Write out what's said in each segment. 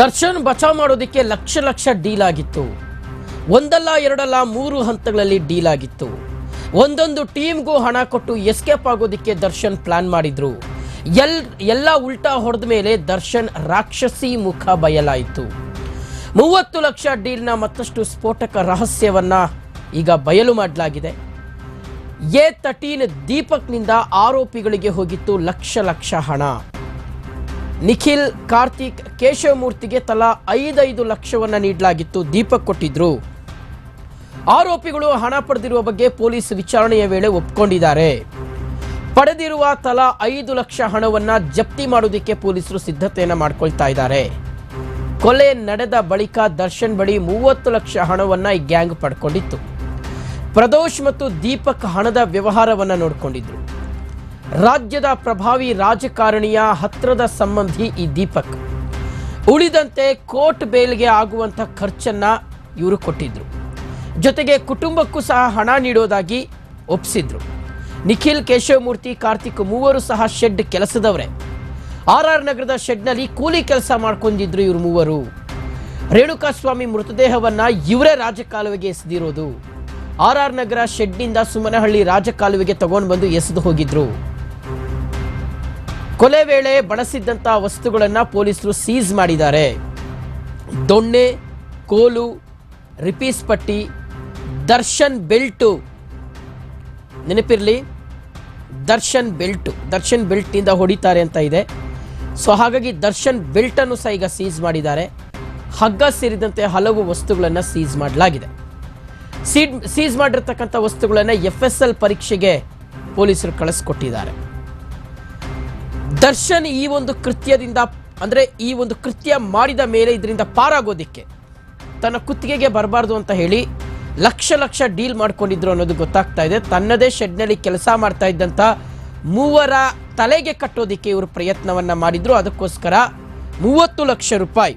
ದರ್ಶನ್ ಬಚಾವ್ ಮಾಡೋದಕ್ಕೆ ಲಕ್ಷ ಲಕ್ಷ ಡೀಲ್ ಆಗಿತ್ತು. ಒಂದಲ್ಲ ಎರಡಲ್ಲ ಮೂರು ಹಂತಗಳಲ್ಲಿ ಡೀಲ್ ಆಗಿತ್ತು. ಒಂದೊಂದು ಟೀಮ್ಗೂ ಹಣ ಕೊಟ್ಟು ಎಸ್ಕೇಪ್ ಆಗೋದಕ್ಕೆ ದರ್ಶನ್ ಪ್ಲಾನ್ ಮಾಡಿದ್ರು. ಎಲ್, ಎಲ್ಲ ಉಲ್ಟಾ ಹೊಡೆದ ಮೇಲೆ ದರ್ಶನ್ ರಾಕ್ಷಸಿ ಮುಖ ಬಯಲಾಯಿತು. ಮೂವತ್ತು ಲಕ್ಷ ಡೀಲ್ನ ಮತ್ತಷ್ಟು ಸ್ಫೋಟಕ ರಹಸ್ಯವನ್ನ ಈಗ ಬಯಲು ಮಾಡಲಾಗಿದೆ. ಎ ತರ್ಟೀನ್ ದೀಪಕ್ನಿಂದ ಆರೋಪಿಗಳಿಗೆ ಹೋಗಿತ್ತು ಲಕ್ಷ ಲಕ್ಷ ಹಣ. ನಿಖಿಲ್, ಕಾರ್ತಿಕ್, ಕೇಶವಮೂರ್ತಿಗೆ ತಲಾ ಐದೈದು ಲಕ್ಷವನ್ನ ನೀಡಲಾಗಿತ್ತು, ದೀಪಕ್ ಕೊಟ್ಟಿದ್ರು. ಆರೋಪಿಗಳು ಹಣ ಪಡೆದಿರುವ ಬಗ್ಗೆ ಪೊಲೀಸ್ ವಿಚಾರಣೆಯ ವೇಳೆ ಒಪ್ಪಿಕೊಂಡಿದ್ದಾರೆ ಪಡೆದಿರುವ ತಲಾ ಐದು ಲಕ್ಷ ಹಣವನ್ನ ಜಪ್ತಿ ಮಾಡೋದಕ್ಕೆ ಪೊಲೀಸರು ಸಿದ್ಧತೆಯನ್ನು ಮಾಡ್ಕೊಳ್ತಾ ಇದ್ದಾರೆ. ಕೊಲೆ ನಡೆದ ಬಳಿಕ ದರ್ಶನ್ ಬಳಿ ಮೂವತ್ತು ಲಕ್ಷ ಹಣವನ್ನ ಈ ಗ್ಯಾಂಗ್ ಪಡ್ಕೊಂಡಿತ್ತು. ಪ್ರದೋಷ್ ಮತ್ತು ದೀಪಕ್ ಹಣದ ವ್ಯವಹಾರವನ್ನ ನೋಡಿಕೊಂಡಿದ್ರು. ರಾಜ್ಯದ ಪ್ರಭಾವಿ ರಾಜಕಾರಣಿಯ ಹತ್ರದ ಸಂಬಂಧಿ ಈ ದೀಪಕ್. ಉಳಿದಂತೆ ಕೋರ್ಟ್ ಬೇಲ್ಗೆ ಆಗುವಂತ ಖರ್ಚನ್ನ ಇವರು ಕೊಟ್ಟಿದ್ರು. ಜೊತೆಗೆ ಕುಟುಂಬಕ್ಕೂ ಸಹ ಹಣ ನೀಡೋದಾಗಿ ಒಪ್ಪಿಸಿದ್ರು ನಿಖಿಲ್ ಕೇಶವಮೂರ್ತಿ ಕಾರ್ತಿಕ್ ಮೂವರು ಸಹ ಶೆಡ್ ಕೆಲಸದವರೇ. ಆರ್ ಆರ್ ನಗರದ ಶೆಡ್ನಲ್ಲಿ ಕೂಲಿ ಕೆಲಸ ಮಾಡ್ಕೊಂಡಿದ್ರು ಇವರು ಮೂವರು. ರೇಣುಕಾಸ್ವಾಮಿ ಮೃತದೇಹವನ್ನ ಇವರೇ ರಾಜಕಾಲುವೆಗೆ ಎಸೆದಿರೋದು. ಆರ್ ಆರ್ ನಗರ ಶೆಡ್ನಿಂದ ಸುಮನಹಳ್ಳಿ ರಾಜಕಾಲುವೆಗೆ ತಗೊಂಡು ಬಂದು ಎಸೆದು ಹೋಗಿದ್ರು. ಕೊಲೆ ವೇಳೆ ಬಳಸಿದ್ದಂಥ ವಸ್ತುಗಳನ್ನ ಪೊಲೀಸರು ಸೀಸ್ ಮಾಡಿದ್ದಾರೆ. ದೊಣ್ಣೆ, ಕೋಲು, ರಿಪೀಸ್ ಪಟ್ಟಿ, ದರ್ಶನ್ ಬೆಲ್ಟು. ನೆನಪಿರಲಿ, ದರ್ಶನ್ ಬೆಲ್ಟು, ದರ್ಶನ್ ಬೆಲ್ಟಿಂದ ಹೊಡಿತಾರೆ ಅಂತ ಇದೆ. ಸೊ, ಹಾಗಾಗಿ ದರ್ಶನ್ ಬೆಲ್ಟನ್ನು ಸಹ ಈಗ ಸೀಸ್ ಮಾಡಿದ್ದಾರೆ. ಹಗ್ಗ ಸೇರಿದಂತೆ ಹಲವು ವಸ್ತುಗಳನ್ನು ಸೀಸ್ ಮಾಡಲಾಗಿದೆ. ಸೀಡ್, ಸೀಸ್ ಮಾಡಿರ್ತಕ್ಕಂಥ ವಸ್ತುಗಳನ್ನು ಎಫ್ ಎಸ್ ಎಲ್ ಪರೀಕ್ಷೆಗೆ ಪೊಲೀಸರು ಕಳಿಸ್ಕೊಟ್ಟಿದ್ದಾರೆ. ದರ್ಶನ್ ಈ ಒಂದು ಕೃತ್ಯದಿಂದ, ಅಂದರೆ ಈ ಒಂದು ಕೃತ್ಯ ಮಾಡಿದ ಮೇಲೆ ಇದರಿಂದ ಪಾರಾಗೋದಿಕ್ಕೆ ತನ್ನ ಕುತ್ತಿಗೆಗೆ ಬರಬಾರ್ದು ಅಂತ ಹೇಳಿ ಲಕ್ಷ ಲಕ್ಷ ಡೀಲ್ ಮಾಡ್ಕೊಂಡಿದ್ರು ಅನ್ನೋದು ಗೊತ್ತಾಗ್ತಾ ಇದೆ. ತನ್ನದೇ ಶೆಡ್ನಲ್ಲಿ ಕೆಲಸ ಮಾಡ್ತಾ ಇದ್ದಂಥ ಮೂವರ ತಲೆಗೆ ಕಟ್ಟೋದಿಕ್ಕೆ ಇವರು ಪ್ರಯತ್ನವನ್ನ ಮಾಡಿದ್ರು. ಅದಕ್ಕೋಸ್ಕರ ಮೂವತ್ತು ಲಕ್ಷ ರೂಪಾಯಿ,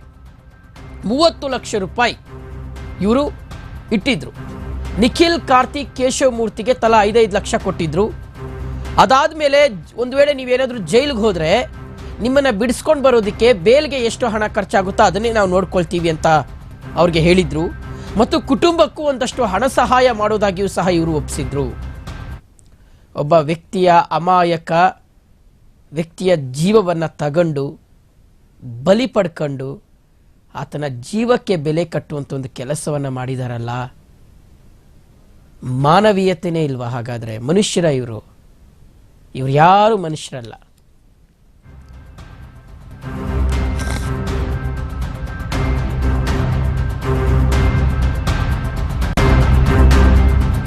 ಮೂವತ್ತು ಲಕ್ಷ ರೂಪಾಯಿ ಇವರು ಇಟ್ಟಿದ್ರು. ನಿಖಿಲ್ ಕಾರ್ತಿಕ್ ಕೇಶವ ಮೂರ್ತಿಗೆ ತಲಾ ಐದೈದು ಲಕ್ಷ ಕೊಟ್ಟಿದ್ರು. ಅದಾದ್ಮೇಲೆ ಒಂದು ವೇಳೆ ನೀವೇನಾದರೂ ಜೈಲಿಗೆ ಹೋದರೆ ನಿಮ್ಮನ್ನ ಬಿಡಿಸ್ಕೊಂಡು ಬರೋದಕ್ಕೆ ಬೇಲ್ಗೆ ಎಷ್ಟು ಹಣ ಖರ್ಚಾಗುತ್ತೋ? ಅದನ್ನೇ ನಾವು ನೋಡ್ಕೊಳ್ತೀವಿ ಅಂತ ಅವ್ರಿಗೆ ಹೇಳಿದ್ರು. ಮತ್ತು ಕುಟುಂಬಕ್ಕೂ ಒಂದಷ್ಟು ಹಣ ಸಹಾಯ ಮಾಡೋದಾಗಿಯೂ ಸಹ ಇವರು ಒಪ್ಪಿಸಿದ್ರು ಒಬ್ಬ ವ್ಯಕ್ತಿಯ ಅಮಾಯಕ ವ್ಯಕ್ತಿಯ ಜೀವವನ್ನು ತಗೊಂಡು, ಬಲಿ ಪಡ್ಕೊಂಡು, ಆತನ ಜೀವಕ್ಕೆ ಬೆಲೆ ಕಟ್ಟುವಂಥ ಒಂದು ಕೆಲಸವನ್ನು ಮಾಡಿದಾರಲ್ಲ? ಮಾನವೀಯತೆಯೇ ಇಲ್ವಾ ಹಾಗಾದರೆ? ಮನುಷ್ಯರ ಇವರು. ಇವ್ರು ಯಾರು ಮನುಷ್ಯರಲ್ಲ.